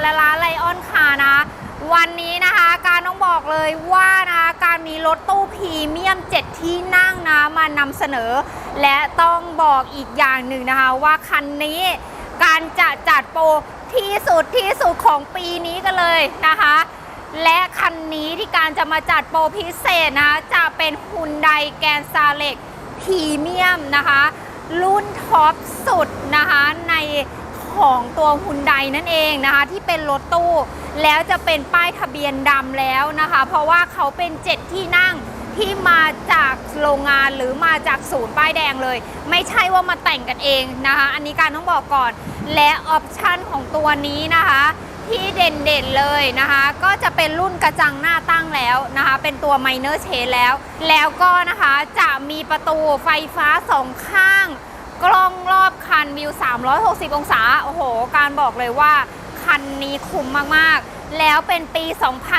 และร้านไลออนคานะ วันนี้นะคะการต้องบอกเลยว่านะคะการมีรถตู้พรีเมียม 7 ที่นั่งนะมานำเสนอ และต้องบอกอีกอย่างหนึ่งนะคะ ว่าคันนี้การจะจัดโปรที่สุดที่สุดของปีนี้กันเลยนะคะ และคันนี้ที่การจะมาจัดโปรพิเศษนะะจะเป็นฮุนไดแกนซาเล็กพรีเมียมนะคะ รุ่นท็อปสุดนะคะใน ของตัวฮุนไดนั่นเองนะคะ ที่เป็นรถตู้ แล้วจะเป็นป้ายทะเบียนดำแล้วนะคะ เพราะว่าเขาเป็น 7 ที่นั่งที่มาจากโรงงานหรือมาจากศูนย์ป้ายแดงเลย ไม่ใช่ว่ามาแต่งกันเองนะคะ อันนี้การต้องบอกก่อน และออปชันของตัวนี้นะคะ ที่เด่นๆเลยนะคะ ก็จะเป็นรุ่นกระจังหน้าตั้งแล้วนะคะ เป็นตัว Minor Change แล้ว แล้วก็นะคะจะมีประตูไฟฟ้าสองข้าง กล้องรอบคันวิว 360 องศา โอ้โห การบอกเลยว่าคันนี้คุ้มมากๆ แล้วเป็นปี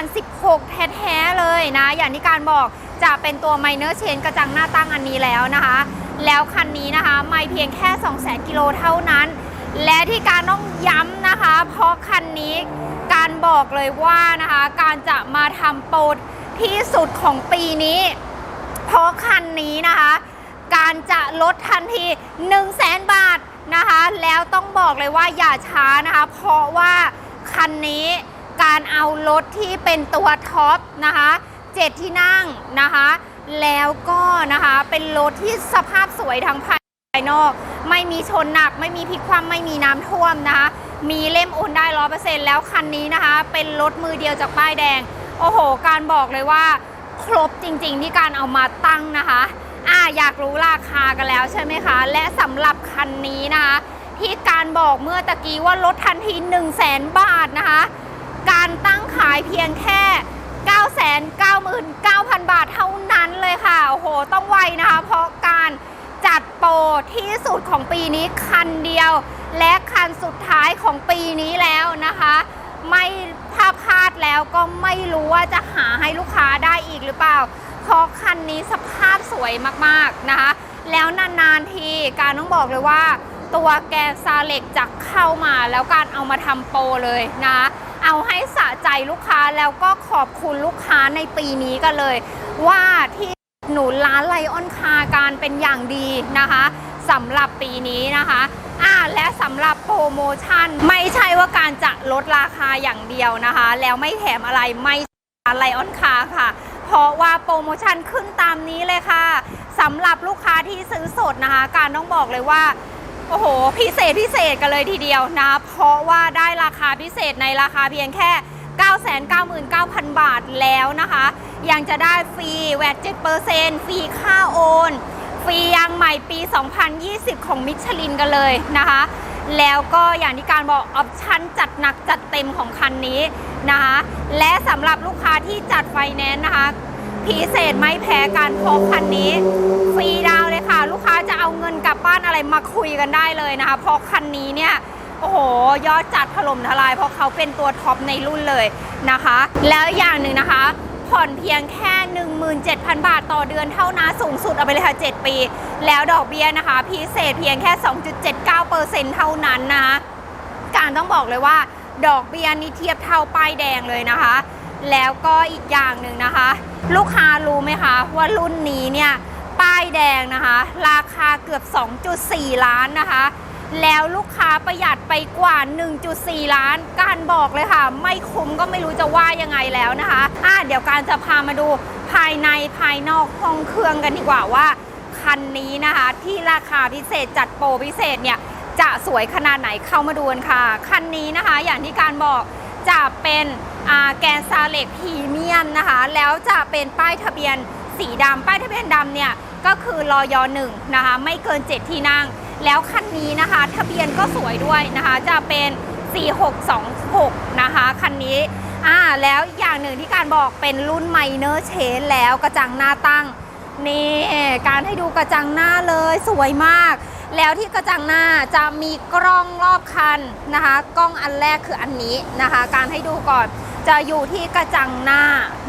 2016 แท้ๆ เลยนะ อย่างที่การบอกจะเป็นตัว Minor Change กระจังหน้าตั้งอันนี้แล้วนะคะ แล้วคันนี้นะคะไม่เพียงแค่ 200,000 กิโลเท่านั้น และที่การต้องย้ำนะคะ เพราะคันนี้การบอกเลยว่านะคะ การจะมาทำโปรที่สุดของปีนี้ เพราะคันนี้นะคะ การจะลดทันที 1 0 0 0 0แสนบาทนะคะ แล้วต้องบอกเลยว่าอย่าช้านะคะ เพราะว่าคันนี้การเอารถที่เป็นตัวท็อปนะคะเจ็ดที่นั่งนะคะ แล้วก็นะคะเป็นรถที่สภาพสวยทั้งภายนอก ไม่มีชนหนัก ไม่มีพลิกคว่ำไม่มีน้ำท่วมนะคะ มีเล่มอุ่นได้ร้อเปอร์เซ็นต์แล้วคันนี้นะคะ เป็นรถมือเดียวจากป้ายแดง โอ้โห การบอกเลยว่า ครบจริงๆที่การเอามาตั้งนะคะ อ่าอยากรู้ราคากันแล้วใช่ไหมคะ และสำหรับคันนี้นะคะ ที่การบอกเมื่อตะกี้ว่าลดทันที 1 0 0 0 0แสนบาทนะคะ การตั้งขายเพียงแค่ 999,000 บาทเท่านั้นเลยค่ะ โอ้โห ต้องไวนะคะ เพราะการจัดโปรที่สุดของปีนี้คันเดียว และคันสุดท้ายของปีนี้แล้วนะคะ ไม่ถ้าพลาดแล้วก็ไม่รู้ว่าจะหาให้ลูกค้าได้อีกหรือเปล่า เพราะคันนี้สภาพสวยมากๆนะคะ แล้วนานๆทีการต้องบอกเลยว่า ตัวแกนซาเล็กจะเข้ามาแล้วการเอามาทำโปรเลยนะเอาให้สะใจลูกค้าแล้วก็ขอบคุณลูกค้าในปีนี้กันเลย ว่าที่หนุนร้านไลออนคาการเป็นอย่างดีนะคะสำหรับปีนี้นะคะอ่าและสำหรับโปรโมชั่น ไม่ใช่ว่าการจะลดราคาอย่างเดียวนะคะ แล้วไม่แถมอะไรไม่ไลออนคาค่ะ เพราะว่าโปรโมชั่นขึ้นตามนี้เลยค่ะสำหรับลูกค้าที่ซื้อสดนะคะ การต้องบอกเลยว่าโอ้โห พิเศษพิเศษกันเลยทีเดียวนะ เพราะว่าได้ราคาพิเศษในราคาเพียงแค่ 999,000 บาทแล้วนะคะ ยังจะได้ฟรีแวด7%ฟรีค่าโอน ฟรียางใหม่ปี 2020 ของมิชลินกันเลยนะคะ แล้วก็อย่างที่การบอกออปชั่นจัดหนักจัดเต็มของคันนี้นะคะและสำหรับลูกค้าที่จัดไฟแนนซ์นะคะพิเศษไม่แพ้กันเพราะคันนี้ ฟรีดาวเลยค่ะ ลูกค้าจะเอาเงินกลับบ้านอะไรมาคุยกันได้เลยนะคะเพราะคันนี้เนี่ยโอ้โห ยอดจัดถล่มทลายเพราะเขาเป็นตัวท็อปในรุ่นเลยนะคะ แล้วอย่างหนึ่งนะคะ ผ่อนเพียงแค่ 17,000 บาทต่อเดือนเท่านั้นสูงสุดเอาไปเลยค่ะ 7 ปี แล้วดอกเบี้ยนะคะ พิเศษเพียงแค่ 2.79%เท่านั้นนะคะการต้องบอกเลยว่า ดอกเบี้ยนี่เทียบเท่าป้ายแดงเลยนะคะ แล้วก็อีกอย่างหนึ่งนะคะ ลูกค้ารู้ไหมคะ ว่ารุ่นนี้เนี่ยป้ายแดงนะคะ ราคาเกือบ 2.4 ล้านนะคะ แล้วลูกค้าประหยัดไปกว่า 1.4 ล้าน การบอกเลยค่ะ ไม่คุ้มก็ไม่รู้จะว่ายังไงแล้วนะคะอะเดี๋ยวการจะพามาดูภายในภายนอกห้องเครื่องกันดีกว่าว่า คันนี้นะคะ ที่ราคาพิเศษจัดโปรพิเศษเนี่ย จะสวยขนาดไหนเข้ามาดูกันค่ะ คันนี้นะคะ อย่างที่การบอกจะเป็นแกนซาเล็กพรีเมียมนะคะ แล้วจะเป็นป้ายทะเบียนสีดำป้ายทะเบียนดำเนี่ยก็คือรอยหนึ่งนะคะ ไม่เกิน 7 ที่นั่ง แล้วคันนี้นะคะ ทะเบียนก็สวยด้วยนะคะ จะเป็น 4626 นะคะ คันนี้อ่าแล้วอีกอย่างหนึ่งที่การบอกเป็นรุ่นไมเนอร์เชนแล้วกระจังหน้าตั้งนี่การให้ดูกระจังหน้าเลยสวยมาก แล้วที่กระจังหน้าจะมีกล้องรอบคันนะคะ กล้องอันแรกคืออันนี้นะคะ การให้ดูก่อนจะอยู่ที่กระจังหน้า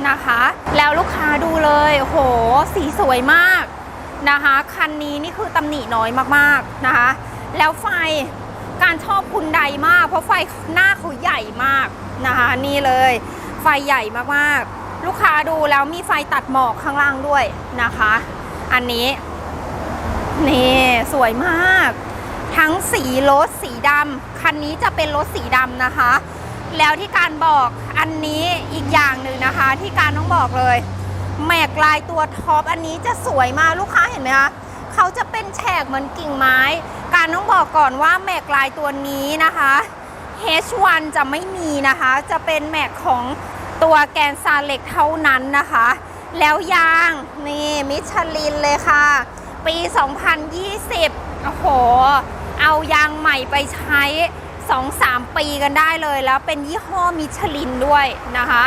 นะคะ แล้วลูกค้าดูเลยโอ้โหสีสวยมาก นะคะ คันนี้นี่คือตำหนิน้อยมากๆนะคะ แล้วไฟการชอบคุณใดมาก เพราะไฟหน้าเขาใหญ่มากนะคะนี่เลย ไฟใหญ่มากๆ ลูกค้าดูแล้วมีไฟตัดหมอกข้างล่างด้วยนะคะ อันนี้ นี่สวยมาก ทั้งสีรถสีดำคันนี้จะเป็นรถสีดำนะคะ แล้วที่การบอกอันนี้อีกอย่างหนึ่งนะคะ ที่การต้องบอกเลย แมกลายตัวท็อปอันนี้จะสวยมากลูกค้าเห็นไหมคะเขาจะเป็นแฉกเหมือนกิ่งไม้ การต้องบอกก่อนว่าแมกลายตัวนี้นะคะ H1 จะไม่มีนะคะ จะเป็นแมกของตัวแกนซาเล็กเท่านั้นนะคะ แล้วยางนี่มิชลินเลยค่ะ ปี 2020 โอ้โห เอายางใหม่ไปใช้ 2-3 ปีกันได้เลยแล้วเป็นยี่ห้อมิชลินด้วยนะคะ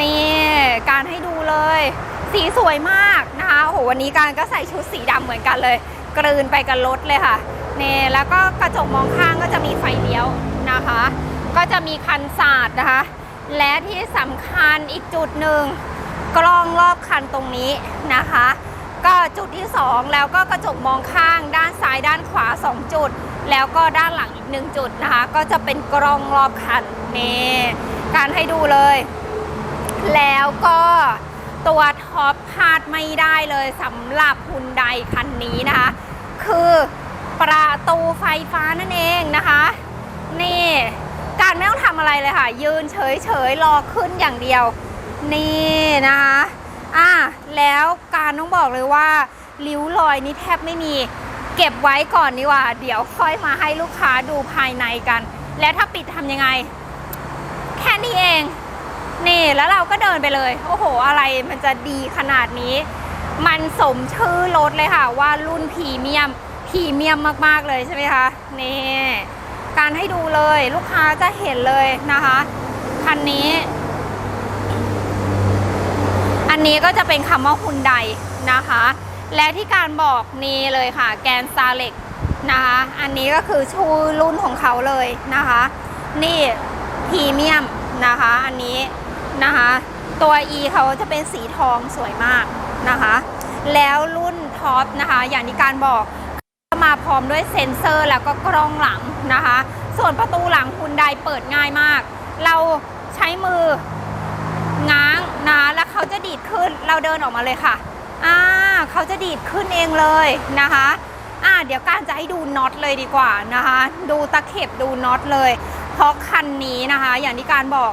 นี่การให้ดูเลย สีสวยมากนะคะโอ้โหวันนี้การก็ใส่ชุดสีดำเหมือนกันเลย กลืนไปกับรถเลยค่ะนี่แล้วก็กระจกมองข้างก็จะมีไฟเลี้ยวนะคะ ก็จะมีคันศาสตร์นะคะ และที่สำคัญอีกจุดหนึ่งกล้องรอบคันตรงนี้นะคะ ก็จุดที่ 2 แล้วก็กระจกมองข้างด้านซ้ายด้านขวา 2 จุด แล้วก็ด้านหลังอีก 1 จุดนะคะ ก็จะเป็นกล้องรอบคันนี่การให้ดูเลย แล้วก็ตัวท็อปพลาดไม่ได้เลยสำหรับฮุนไดคันนี้นะคะ คือประตูไฟฟ้านั่นเองนะคะ นี่การไม่ต้องทำอะไรเลยค่ะ ยืนเฉยๆรอขึ้นอย่างเดียว นี่นะคะอะแล้วการต้องบอกเลยว่าริ้วรอยนี่แทบไม่มีเก็บไว้ก่อนดีกว่า เดี๋ยวค่อยมาให้ลูกค้าดูภายในกัน แล้วถ้าปิดทำยังไง แค่นี้เอง นี่แล้วเราก็เดินไปเลย โอ้โห อะไรมันจะดีขนาดนี้ มันสมชื่อรถเลยค่ะ ว่ารุ่นพรีเมียมพรีเมียมมากๆเลยใช่ไหมคะนี่การให้ดูเลยลูกค้าจะเห็นเลยนะคะคันนี้ อันนี้ก็จะเป็นคำว่าฮุนไดนะคะ และที่การบอกนี่เลยค่ะ แกนซาเล็กนะคะอันนี้ก็คือชูรุ่นของเขาเลยนะคะ นี่พรีเมียมนะคะ อันนี้ นะคะ ตัว E เขาจะเป็นสีทองสวยมากนะคะ แล้วรุ่นท็อปนะคะ อย่างที่การบอกมาพร้อมด้วยเซ็นเซอร์แล้วก็กล้องหลังนะคะ ส่วนประตูหลังคุณไดเปิดง่ายมาก เราใช้มือง้างนะแล้วเขาจะดีดขึ้นเราเดินออกมาเลยค่ะอ่าเขาจะดีดขึ้นเองเลยนะคะอ่าเดี๋ยวการจะให้ดูน็อตเลยดีกว่านะคะ ดูตะเข็บดูน็อตเลย เพราะคันนี้นะคะ อย่างที่การบอก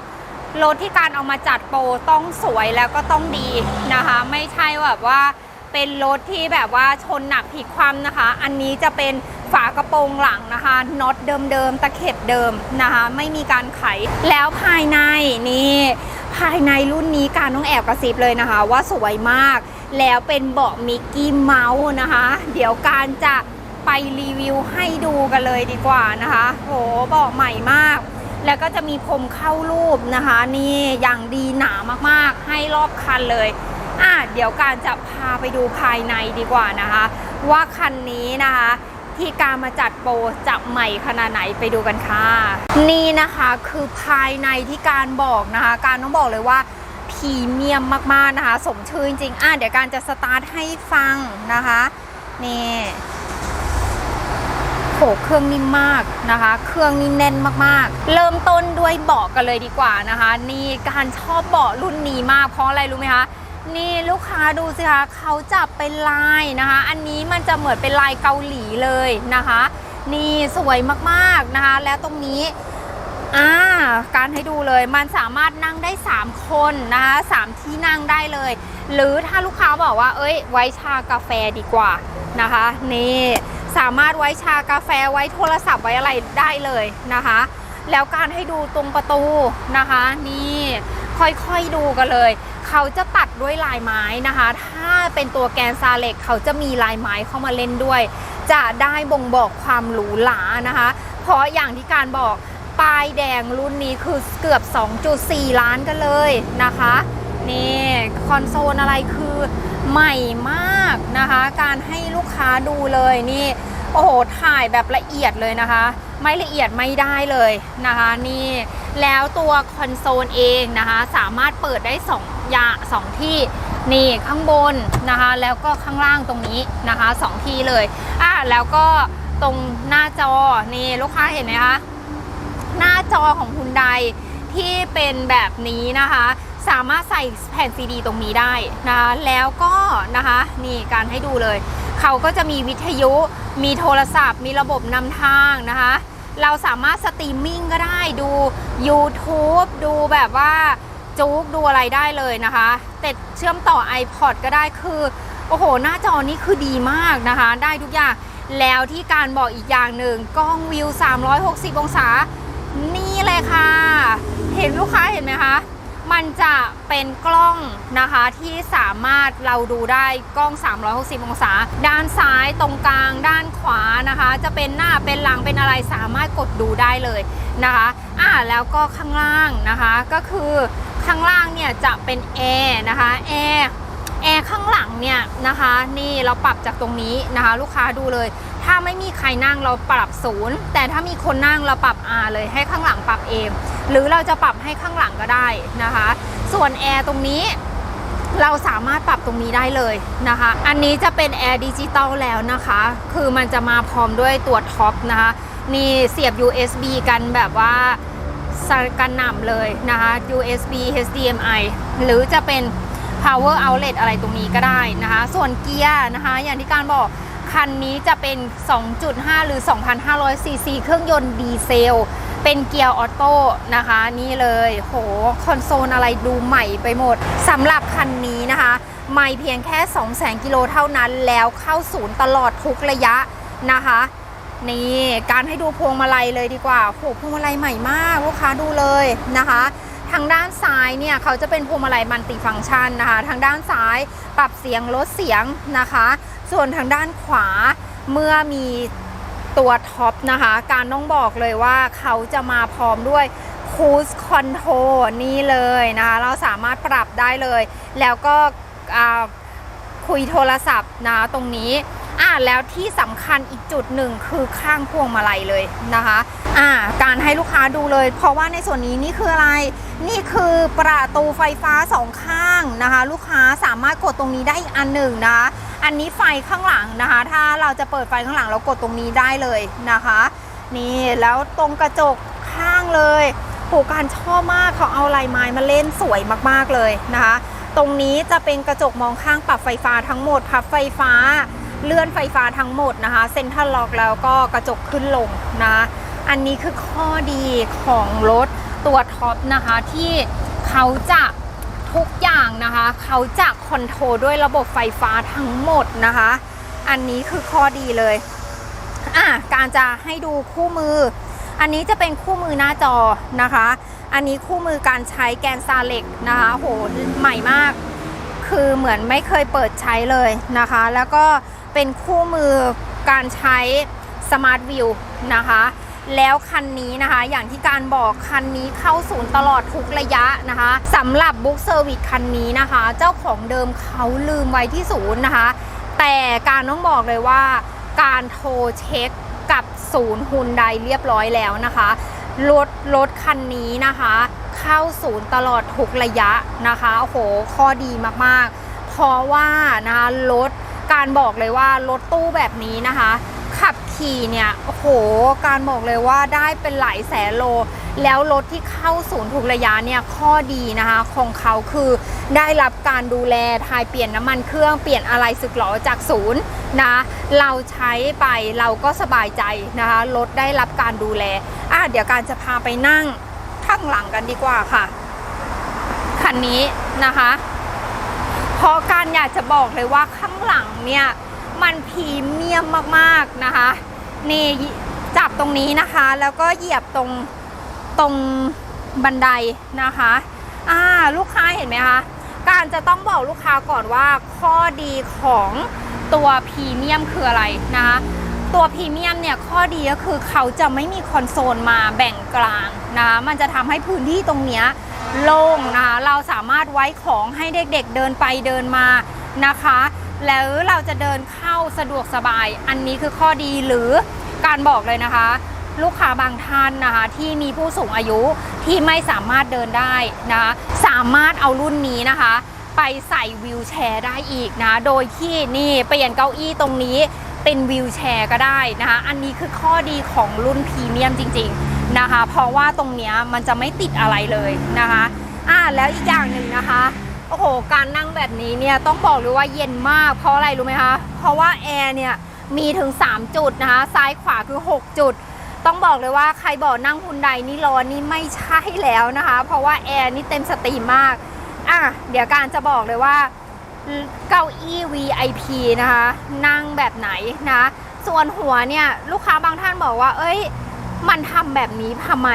รถที่การเอามาจัดโปรต้องสวยแล้วก็ต้องดีนะคะ ไม่ใช่แบบว่าเป็นรถที่แบบว่าชนหนักพลิกคว่ำนะคะ อันนี้จะเป็นฝากระโปรงหลังนะคะน็อตเดิมๆตะเข็บเดิมนะคะ ไม่มีการไขแล้วภายในนี่ภายในรุ่นนี้การต้องแอบกระซิบเลยนะคะ ว่าสวยมาก แล้วเป็นเบาะมิกกี้เมาส์นะคะ เดี๋ยวการจะไปรีวิวให้ดูกันเลยดีกว่านะคะโหเบาะใหม่มาก แล้วก็จะมีพรมเข้ารูปนะคะ นี่อย่างดีหนามากๆ ให้รอบคันเลยอะเดี๋ยวการจะพาไปดูภายในดีกว่านะคะ ว่าคันนี้นะคะที่การมาจัดโปรจะใหม่ขนาดไหนไปดูกันค่ะ นี่นะคะคือภายในที่การบอกนะคะ การต้องบอกเลยว่าพรีเมียมมากๆนะคะ สมชื่อจริงๆอะเดี๋ยวการจะสตาร์ทให้ฟังนะคะ นี่ โหเครื่องนิ่มมากนะคะ เครื่องนี่แน่นมากๆ เริ่มต้นด้วยเบาะกันเลยดีกว่านะคะ นี่การชอบเบาะรุ่นนี้มากเพราะอะไรรู้ไหมคะนี่ลูกค้าดูสิคะเขาจับเป็นลายนะคะ อันนี้มันจะเหมือนเป็นลายเกาหลีเลยนะคะ นี่สวยมากๆนะคะ แล้วตรงนี้อ่าการให้ดูเลยมันสามารถนั่งได้ 3 คนนะคะสามที่นั่งได้เลย หรือถ้าลูกค้าบอกว่า เอ้ย ไว้ชากาแฟดีกว่านะคะ นี่ สามารถไว้ชากาแฟไว้โทรศัพท์ไว้อะไรได้เลยนะคะ แล้วการให้ดูตรงประตูนะคะ นี่ค่อยๆดูกันเลย เขาจะตัดด้วยลายไม้นะคะ ถ้าเป็นตัวแกนซาเล็กเขาจะมีลายไม้เข้ามาเล่นด้วย จะได้บ่งบอกความหรูหรานะคะ เพราะอย่างที่การบอกป้ายแดงรุ่นนี้คือเกือบ 2.4 ล้านกันเลยนะคะ นี่ คอนโซลอะไรคือ ใหม่มากนะคะ การให้ลูกค้าดูเลยนี่โอ้โหถ่ายแบบละเอียดเลยนะคะ ไม่ละเอียดไม่ได้เลยนะคะนี่แล้วตัวคอนโซลเองนะคะ สามารถเปิดได้2อย่างสองที่นี่ข้างบนนะคะ แล้วก็ข้างล่างตรงนี้นะคะสองที่เลยอะแล้วก็ตรงหน้าจอนี่ลูกค้าเห็นไหมคะหน้าจอของคุณไดที่เป็นแบบนี้นะคะ สามารถใส่แผ่นซีดีตรงนี้ได้นะแล้วก็นะคะนี่การให้ดูเลย เขาก็จะมีวิทยุ มีโทรศัพท์ มีระบบนำทางนะคะ เราสามารถสตรีมมิ่งก็ได้ดู YouTube ดูแบบว่าจุกดูอะไรได้เลยนะคะแต่เชื่อมต่อ iPod ก็ได้คือ โอ้โห หน้าจอนี้คือดีมากนะคะ ได้ทุกอย่างแล้วที่การบอกอีกอย่างหนึ่งกล้องวิว 360 องศา นี่เลยค่ะ เห็นลูกค้าเห็นไหมคะ มันจะเป็นกล้องนะคะที่สามารถเราดูได้กล้อง 360 องศา ด้านซ้ายตรงกลาง ด้านขวานะคะ จะเป็นหน้าเป็นหลังเป็นอะไรสามารถกดดูได้เลยนะคะอ่าแล้วก็ข้างล่างนะคะก็คือข้างล่างเนี่ยจะเป็นแอร์นะคะแอร์แอร์ข้างหลังเนี่ยนะคะ นี่เราปรับจากตรงนี้นะคะ ลูกค้าดูเลย ถ้าไม่มีใครนั่งเราปรับศูนย์แต่ถ้ามีคนนั่งเราปรับ R เลยให้ข้างหลังปรับเองหรือเราจะปรับให้ข้างหลังก็ได้นะคะ ส่วนแอร์ตรงนี้เราสามารถปรับตรงนี้ได้เลยนะคะ อันนี้จะเป็นแอร์ดิจิตอลแล้วนะคะ คือมันจะมาพร้อมด้วยตัวท็อปนะคะนี่เสียบ USB กันแบบว่าสกันหน่ำเลยนะคะ USB HDMI หรือจะเป็น power outlet อะไรตรงนี้ก็ได้นะคะ ส่วนเกียร์นะคะ อย่างที่การบอก คันนี้จะเป็น 2.5 หรือ 2,500 ซีซีเครื่องยนต์ดีเซล เป็นเกียร์ออโต้นะคะ นี่เลย โห คอนโซลอะไรดูใหม่ไปหมดสำหรับคันนี้นะคะ ไม่เพียงแค่ 200,000 กิโลเท่านั้น แล้วเข้าศูนย์ตลอดทุกระยะนะคะ นี่ การให้ดูพวงมาลัยเลยดีกว่าโหพวงมาลัยใหม่มาก ลูกค้าดูเลยนะคะ ทางด้านซ้ายเนี่ยเขาจะเป็นพวงมาลัยมัลติฟังก์ชันนะคะ ทางด้านซ้ายปรับเสียงลดเสียงนะคะ ส่วนทางด้านขวาเมื่อมีตัวท็อปนะคะ การต้องบอกเลยว่าเขาจะมาพร้อมด้วยคูสคอนโทรนี่เลยนะคะ เราสามารถปรับได้เลย แล้วก็คุยโทรศัพท์นะตรงนี้ อ่าแล้วที่สำคัญอีกจุดหนึ่งคือข้างพวงมาลัยเลยนะคะอ่าการให้ลูกค้าดูเลย เพราะว่าในส่วนนี้นี่คืออะไร นี่คือประตูไฟฟ้าสองข้างนะคะ ลูกค้าสามารถกดตรงนี้ได้อีกอันหนึ่งนะคะอันนี้ไฟข้างหลังนะคะ ถ้าเราจะเปิดไฟข้างหลังเรากดตรงนี้ได้เลยนะคะ นี่แล้วตรงกระจกข้างเลยโหการชอบมากเขาเอาลายไม้มาเล่นสวยมากๆเลยนะคะ ตรงนี้จะเป็นกระจกมองข้างปรับไฟฟ้าทั้งหมดพับไฟฟ้า เลื่อนไฟฟ้าทั้งหมดนะคะ เซ็นทรัลล็อกแล้วก็กระจกขึ้นลงนะ อันนี้คือข้อดีของรถตัวท็อปนะคะที่เขาจะทุกอย่างนะคะ เขาจะคอนโทรลด้วยระบบไฟฟ้าทั้งหมดนะคะ อันนี้คือข้อดีเลยอะการจะให้ดูคู่มือ อันนี้จะเป็นคู่มือหน้าจอนะคะ อันนี้คู่มือการใช้แกนซาเล็กนะคะโหใหม่มาก คือเหมือนไม่เคยเปิดใช้เลยนะคะ แล้วก็ เป็นคู่มือการใช้ Smart View นะคะ แล้วคันนี้นะคะ อย่างที่การบอกคันนี้เข้าศูนย์ตลอดทุกระยะนะคะสำหรับบุ๊กเซอร์วิสคันนี้นะคะ เจ้าของเดิมเขาลืมไว้ที่ศูนย์นะคะ แต่การต้องบอกเลยว่า การโทรเช็คกับศูนย์ฮุนไดเรียบร้อยแล้วนะคะรถรถคันนี้นะคะ เข้าศูนย์ตลอดทุกระยะนะคะโอ้โหข้อดีมากๆ เพราะว่านะคะรถ การบอกเลยว่ารถตู้แบบนี้นะคะ ขับขี่เนี่ยโอ้โห การบอกเลยว่าได้เป็นหลายแสนโล แล้วรถที่เข้าศูนย์ทุกระยะเนี่ยข้อดีนะคะของเขาคือได้รับการดูแลทายเปลี่ยนน้ำมันเครื่องเปลี่ยนอะไรสึกหรอจากศูนย์นะเราใช้ไปเราก็สบายใจนะคะรถได้รับการดูแลอะเดี๋ยวการจะพาไปนั่งข้างหลังกันดีกว่าค่ะ คันนี้นะคะ ราะการอยากจะบอกเลยว่าข้างหลังเนี่ยมันพรีเมียมมากๆนะคะนี่จับตรงนี้นะคะ แล้วก็เหยียบตรงตรงบันไดนะคะอ่าลูกค้าเห็นไหมคะการจะต้องบอกลูกค้าก่อนว่าข้อดีของตัวพรีเมียมคืออะไรนะคะตัวพรีเมียมเนี่ยข้อดีก็คือเขาจะไม่มีคอนโซลมาแบ่งกลางนะคะมันจะทำให้พื้นที่ตรงเนี้ย โล่งนะคะเราสามารถไว้ของให้เด็กๆเดินไปเดินมานะคะ แล้วเราจะเดินเข้าสะดวกสบาย อันนี้คือข้อดีหรือการบอกเลยนะคะ ลูกค้าบางท่านนะคะที่มีผู้สูงอายุที่ไม่สามารถเดินได้นะคะสามารถเอารุ่นนี้นะคะ ไปใส่วิวแชร์ได้อีกนะ โดยที่นี่เปลี่ยนเก้าอี้ตรงนี้เป็นวิวแชร์ก็ได้นะคะ อันนี้คือข้อดีของรุ่นพรีเมียมจริง ๆ นะคะ เพราะว่าตรงเนี้ยมันจะไม่ติดอะไรเลยนะคะอ่าแล้วอีกอย่างหนึ่งนะคะโอ้โหการนั่งแบบนี้เนี่ยต้องบอกเลยว่าเย็นมากเพราะอะไรรู้ไหมคะเพราะว่าแอร์เนี่ยมีถึง 3 จุดนะคะ ซ้ายขวาคือ 6 จุด ต้องบอกเลยว่าใครบอกนั่งฮุนไดนี่ร้อนนี่ไม่ใช่แล้วนะคะ เพราะว่าแอร์นี่เต็มสตรีมมากอะเดี๋ยวการจะบอกเลยว่าเก้าอี้ VIP นะคะ นั่งแบบไหนนะ ส่วนหัวเนี่ยลูกค้าบางท่านบอกว่า เอ้ย มันทำแบบนี้ทำไม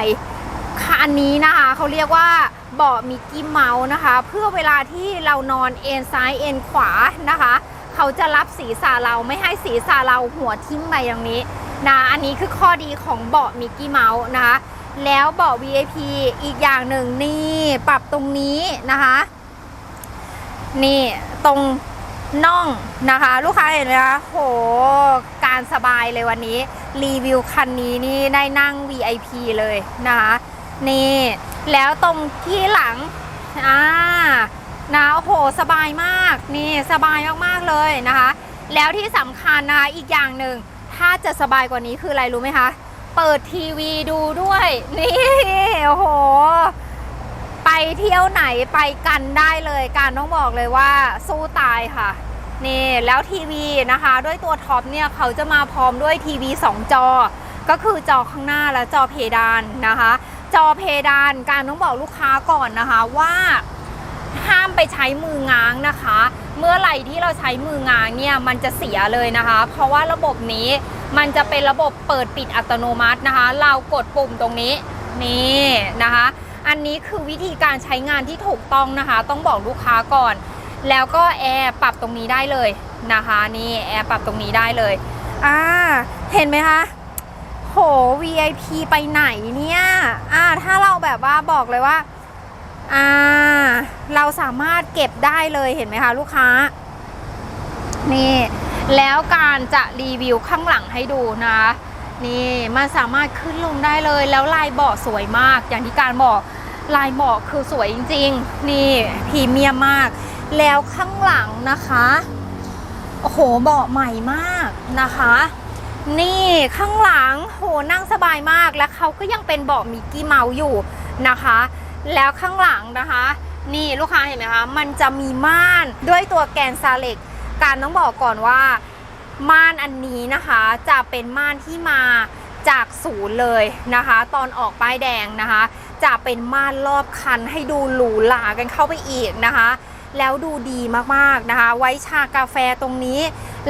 คันนี้นะคะเขาเรียกว่าเบาะมิกกี้เมาส์นะคะ เพื่อเวลาที่เรานอนเอนซ้ายเอนขวานะคะ เขาจะรับศีรษะเราไม่ให้ศีรษะเราหัวทิ่มไปตรงนี้นะอันนี้คือข้อดีของเบาะมิกกี้เมาส์นะคะ แล้วเบาะ VIP อีกอย่างหนึ่งนี่ปรับตรงนี้นะคะ นี่ตรง น่องนะคะ ลูกค้าเห็นไหมคะโหการสบายเลยวันนี้ รีวิวคันนี้นี่ได้นั่ง VIP เลยนะคะนี่แล้วตรงที่หลังอ่านะโอ้โหสบายมากนี่สบายมากๆเลยนะคะ แล้วที่สำคัญนะคะอีกอย่างหนึ่งถ้าจะสบายกว่านี้คืออะไรรู้ไหมคะ เปิดทีวีดูด้วย นี่โอ้โหไปเที่ยวไหนไปกันได้เลย การต้องบอกเลยว่าสู้ตายค่ะ นี่แล้วทีวีนะคะด้วยตัวท็อปเนี่ยเขาจะมาพร้อมด้วยทีวี 2 จอ ก็คือจอข้างหน้าและจอเพดานนะคะ จอเพดานการต้องบอกลูกค้าก่อนนะคะว่าห้ามไปใช้มือง้างนะคะ เมื่อไหร่ที่เราใช้มือง้างเนี่ยมันจะเสียเลยนะคะ เพราะว่าระบบนี้มันจะเป็นระบบเปิดปิดอัตโนมัตินะคะ เรากดปุ่มตรงนี้นี่นะคะ อันนี้คือวิธีการใช้งานที่ถูกต้องนะคะ ต้องบอกลูกค้าก่อน แล้วก็แอร์ปรับตรงนี้ได้เลยนะคะ นี่แอร์ปรับตรงนี้ได้เลยอ่าเห็นไหมคะโห VIP ไปไหนเนี่ยอ่าถ้าเราแบบว่าบอกเลยว่าอ่าเราสามารถเก็บได้เลยเห็นไหมคะลูกค้า นี่แล้วการจะรีวิวข้างหลังให้ดูนะ นี่มันสามารถขึ้นลงได้เลยแล้วลายเบาะสวยมาก อย่างที่การบอกลายเบาะคือสวยจริง ๆ นี่พรีเมียมมาก แล้วข้างหลังนะคะโอ้โหเบาะใหม่มากนะคะ นี่ข้างหลังโหนั่งสบายมากและเขาก็ยังเป็นเบาะมิกกี้เมาส์อยู่นะคะ แล้วข้างหลังนะคะ นี่ลูกค้าเห็นไหมคะมันจะมีม่านด้วยตัวแกนซาเล็ก การต้องบอกก่อนว่าม่านอันนี้นะคะจะเป็นม่านที่มาจากศูนย์เลยนะคะ ตอนออกป้ายแดงนะคะ จะเป็นม่านรอบคันให้ดูหรูหรากันเข้าไปอีกนะคะ แล้วดูดีมากๆนะคะ ไว้ชากาแฟตรงนี้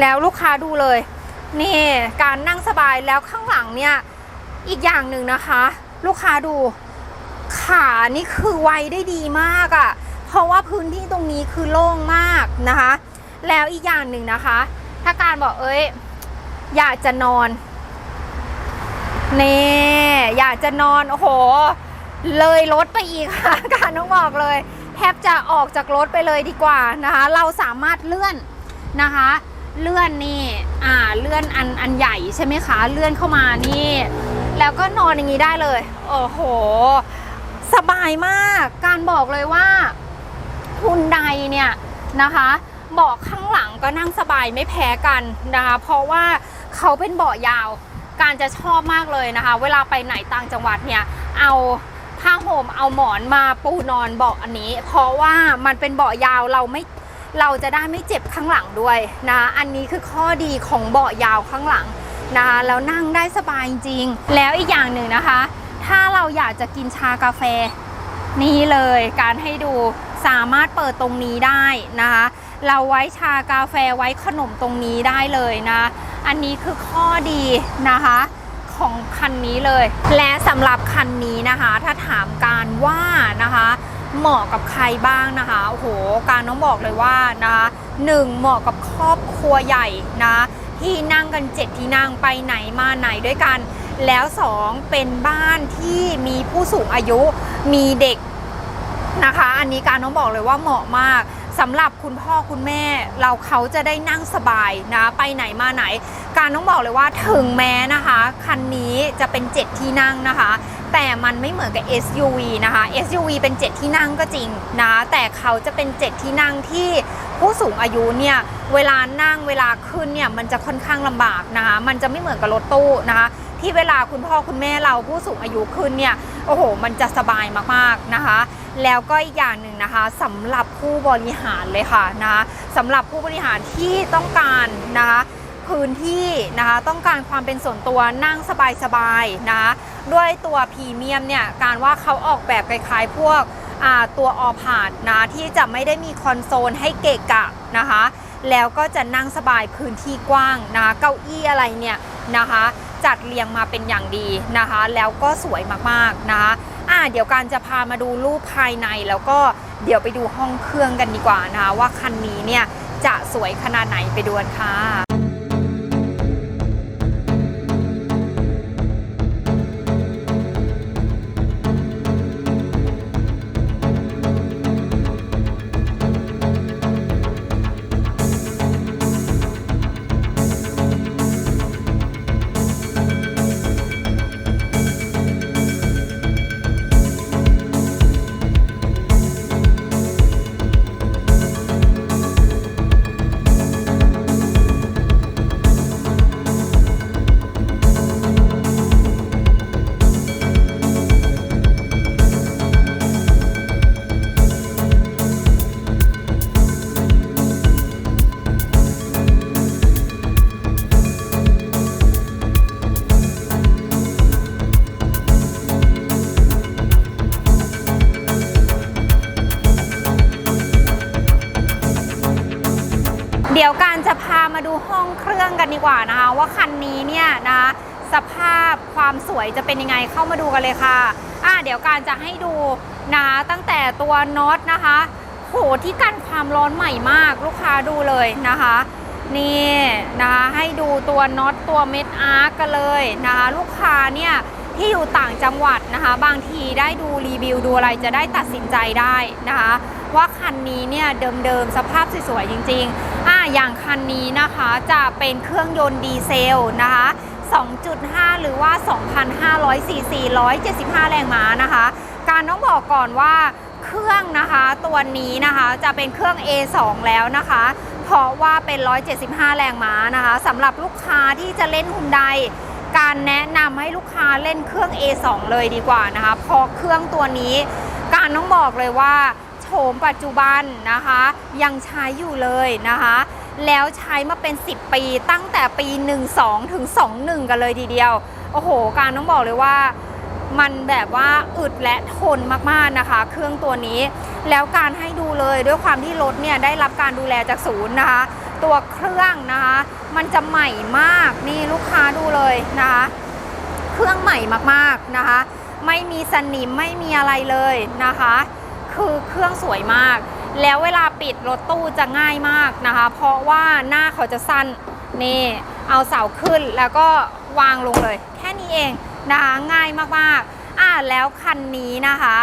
แล้วลูกค้าดูเลย นี่การนั่งสบายแล้วข้างหลังเนี่ยอีกอย่างหนึ่งนะคะ ลูกค้าดูขานี่คือไว้ได้ดีมากอะ่ะ เพราะว่าพื้นที่ตรงนี้คือโล่งมากนะคะ แล้วอีกอย่างหนึ่งนะคะ ถ้าการบอกเอ้ยอยากจะนอนนี่อยากจะนอนโอ้โห เลยรถไปอีกค่ะ การต้องบอกเลย ทบจะออกจากรถไปเลยดีกว่านะคะ เราสามารถเลื่อนนะคะ เลื่อนนี่อ่าเลื่อนอันอันใหญ่ใช่ไหมคะเลื่อนเข้ามานี่ แล้วก็นอนอย่างนี้ได้เลย โอ้โห สบายมากการบอกเลยว่าฮุนไดเนี่ยนะคะเบาะข้างหลังก็นั่งสบายไม่แพ้กันนะคะเพราะว่าเขาเป็นเบาะยาว การจะชอบมากเลยนะคะ เวลาไปไหนต่างจังหวัดเนี่ยเอา ผ้าห่มเอาหมอนมาปูนอนเบาะอันนี้ เพราะว่ามันเป็นเบาะยาวเราไม่เราจะได้ไม่เจ็บข้างหลังด้วยนะ อันนี้คือข้อดีของเบาะยาวข้างหลังนะคะแล้วนั่งได้สบายจริง แล้วอีกอย่างหนึ่งนะคะ ถ้าเราอยากจะกินชากาแฟนี่เลยการให้ดูสามารถเปิดตรงนี้ได้นะคะ เราไว้ชากาแฟไว้ขนมตรงนี้ได้เลยนะ อันนี้คือข้อดีนะคะ ของคันนี้เลย และสำหรับคันนี้นะคะ ถ้าถามการว่านะคะเหมาะกับใครบ้างนะคะโอ้โหการต้องบอกเลยว่านะคะหนึ่งเหมาะกับครอบครัวใหญ่นะที่นั่งกันเจ็ดที่นั่งไปไหนมาไหนด้วยกัน แล้วสองเป็นบ้านที่มีผู้สูงอายุมีเด็กนะคะ อันนี้การต้องบอกเลยว่าเหมาะมาก สำหรับคุณพ่อคุณแม่เราเขาจะได้นั่งสบายนะไปไหนมาไหน การต้องบอกเลยว่าถึงแม้นะคะคันนี้จะเป็น 7 ที่นั่งนะคะ แต่มันไม่เหมือนกับ SUV นะคะ SUV เป็น 7 ที่นั่งก็จริงนะแต่เขาจะเป็น 7 ที่นั่งที่ผู้สูงอายุเนี่ยเวลานั่งเวลาขึ้นเนี่ยมันจะค่อนข้างลำบากนะคะมันจะไม่เหมือนกับรถตู้นะคะ ที่เวลาคุณพ่อคุณแม่เราผู้สูงอายุขึ้นเนี่ยโอ้โห มันจะสบายมากๆนะคะ แล้วก็อีกอย่างหนึ่งนะคะสำหรับผู้บริหารเลยค่ะนะคะสำหรับผู้บริหารที่ต้องการนะคะพื้นที่นะคะต้องการความเป็นส่วนตัวนั่งสบายๆนะคะด้วยตัวพรีเมียมเนี่ยการว่าเขาออกแบบคล้ายๆพวกตัวออพาดนะที่จะไม่ได้มีคอนโซลให้เกะกะนะคะ แล้วก็จะนั่งสบายพื้นที่กว้างนะคะเก้าอี้อะไรเนี่ยนะคะ จัดเรียงมาเป็นอย่างดีนะคะ แล้วก็สวยมากๆนะคะอ่าเดี๋ยวการจะพามาดูรูปภายในแล้วก็เดี๋ยวไปดูห้องเครื่องกันดีกว่านะคะว่าคันนี้เนี่ยจะสวยขนาดไหนไปดูกันค่ะ เป็นยังไงเข้ามาดูกันเลยค่ะอะเดี๋ยวการจะให้ดูนะตั้งแต่ตัวน็อตนะคะโหที่กันความร้อนใหม่มากลูกค้าดูเลยนะคะ นี่นะคะให้ดูตัวน็อตตัวเม็ดอาร์กกันเลยนะคะลูกค้าเนี่ยที่อยู่ต่างจังหวัดนะคะ บางทีได้ดูรีวิวดูอะไรจะได้ตัดสินใจได้นะคะ ว่าคันนี้เนี่ยเดิมๆสภาพสวยๆจริงๆอ่าอย่างคันนี้นะคะจะเป็นเครื่องยนต์ดีเซลนะคะ 2.5 หรือว่า 2,500ซีซี175 แรงม้านะคะ การต้องบอกก่อนว่าเครื่องนะคะตัวนี้นะคะจะเป็นเครื่อง A2 แล้วนะคะ เพราะว่าเป็น 175 แรงม้านะคะสำหรับลูกค้าที่จะเล่นฮุนไดการแนะนำให้ลูกค้าเล่นเครื่อง A2 เลยดีกว่านะคะเพราะเครื่องตัวนี้ การต้องบอกเลยว่าโฉมปัจจุบันนะคะ ยังใช้อยู่เลยนะคะ แล้วใช้มาเป็น 10 ปีตั้งแต่ปี 12 ถึง 21 กันเลยทีเดียว โอ้โห การต้องบอกเลยว่ามันแบบว่าอึดและทนมากๆนะคะ เครื่องตัวนี้ แล้วการให้ดูเลยด้วยความที่รถเนี่ยได้รับการดูแลจากศูนย์นะคะ ตัวเครื่องนะคะ มันจะใหม่มากนี่ลูกค้าดูเลยนะคะ เครื่องใหม่มากๆนะคะ ไม่มีสนิมไม่มีอะไรเลยนะคะ คือเครื่องสวยมาก แล้วเวลาปิดรถตู้จะง่ายมากนะคะ เพราะว่าหน้าเขาจะสั้นนี่เอาเสาขึ้นแล้วก็วางลงเลย แค่นี้เองนะคะง่ายมากๆอ่าแล้วคันนี้นะคะ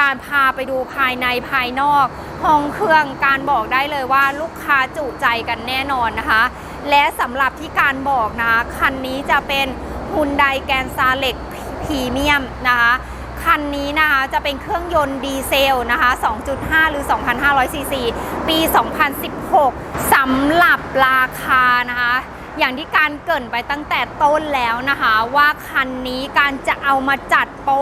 การพาไปดูภายในภายนอกห้องเครื่องการบอกได้เลยว่าลูกค้าจุใจกันแน่นอนนะคะ และสำหรับที่การบอกนะคะคันนี้จะเป็นฮุนไดแกนซาเล็กพรีเมียมนะคะ คันนี้นะคะจะเป็นเครื่องยนต์ดีเซลนะคะ 2.5 หรือ 2,500ซีซี ปี 2016 สำหรับราคานะคะ อย่างที่การเกินไปตั้งแต่ต้นแล้วนะคะ ว่าคันนี้การจะเอามาจัดโปร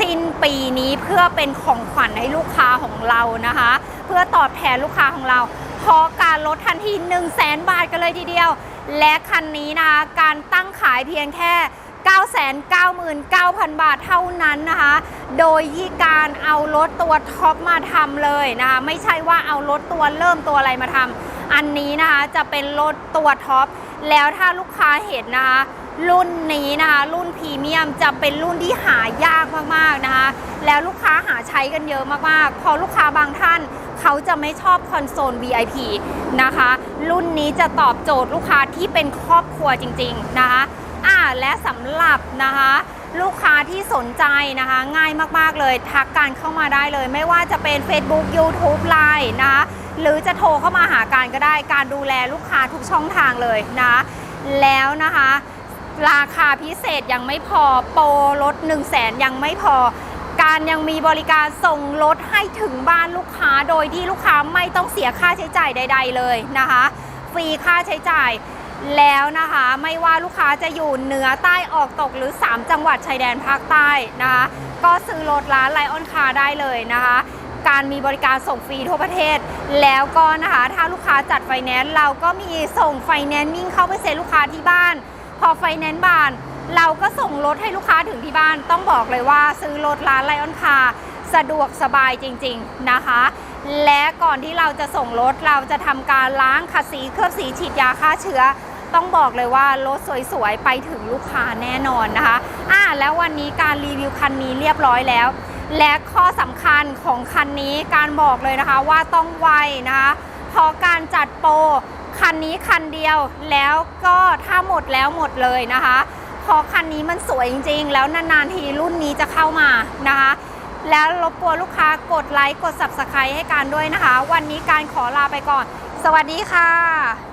สิ้นปีนี้เพื่อเป็นของขวัญให้ลูกค้าของเรานะคะ เพื่อตอบแทนลูกค้าของเราพราะการลดทันที 1 0 0 0 0แบาทกันเลยทีเดียว และคันนี้นะคะการตั้งขายเพียงแค่ 999,000 บาทเท่านั้นนะคะ โดยที่การเอารถตัวท็อปมาทำเลยนะคะ ไม่ใช่ว่าเอารถตัวเริ่มตัวอะไรมาทำอันนี้นะคะจะเป็นรถตัวท็อป แล้วถ้าลูกค้าเห็นนะคะ รุ่นนี้นะคะ รุ่นพรีเมียมจะเป็นรุ่นที่หายากมากๆนะคะ แล้วลูกค้าหาใช้กันเยอะมากๆ พอลูกค้าบางท่านเขาจะไม่ชอบคอนโซล VIP นะคะ รุ่นนี้จะตอบโจทย์ลูกค้าที่เป็นครอบครัวจริง ๆ นะคะ และสำหรับนะคะ ลูกค้าที่สนใจนะคะ ง่ายมากๆเลย ทักการเข้ามาได้เลย ไม่ว่าจะเป็น Facebook YouTube Line นะคะหรือจะโทรเข้ามาหาการก็ได้ การดูแลลูกค้าทุกช่องทางเลยนะ แล้วนะคะ ราคาพิเศษยังไม่พอโปรลด 1 0 0 0 0แสนยังไม่พอ การยังมีบริการส่งรถให้ถึงบ้านลูกค้าโดยที่ลูกค้าไม่ต้องเสียค่าใช้จ่ายใด ๆ เลยนะคะ ฟรีค่าใช้จ่าย แล้วนะคะไม่ว่าลูกค้าจะอยู่เหนือใต้ออกตกหรือ 3 จังหวัดชายแดนภาคใต้นะคะ ก็ซื้อรถร้านไลออนคาได้เลยนะคะ การมีบริการส่งฟรีทั่วประเทศ แล้วก็นะคะถ้าลูกค้าจัดไฟแนนซ์เราก็มีส่งไฟแนนซ์มิ่งเข้าไปเซ็นลูกค้าที่บ้าน พอไฟแนนซ์บาน เราก็ส่งรถให้ลูกค้าถึงที่บ้าน ต้องบอกเลยว่าซื้อรถร้านไลออนคาสะดวกสบายจริง ๆนะคะ และก่อนที่เราจะส่งรถเราจะทำการล้างขัดสีเคลือบสีฉีดยาฆ่าเชื้อ ต้องบอกเลยว่ารถสวยๆ ไปถึงลูกค้าแน่นอนนะคะอ่าแล้ววันนี้การรีวิวคันนี้เรียบร้อยแล้ว และข้อสำคัญของคันนี้การบอกเลยนะคะว่าต้องไวนะคะเพราะการจัดโปรคันนี้คันเดียวแล้วก็ถ้าหมดแล้วหมดเลยนะคะเพราะคันนี้มันสวยจริง ๆ แล้วนานๆทีรุ่นนี้จะเข้ามานะคะแล้วรบกวนลูกค้ากดไลค์กด subscribe ให้การด้วยนะคะ วันนี้การขอลาไปก่อน สวัสดีค่ะ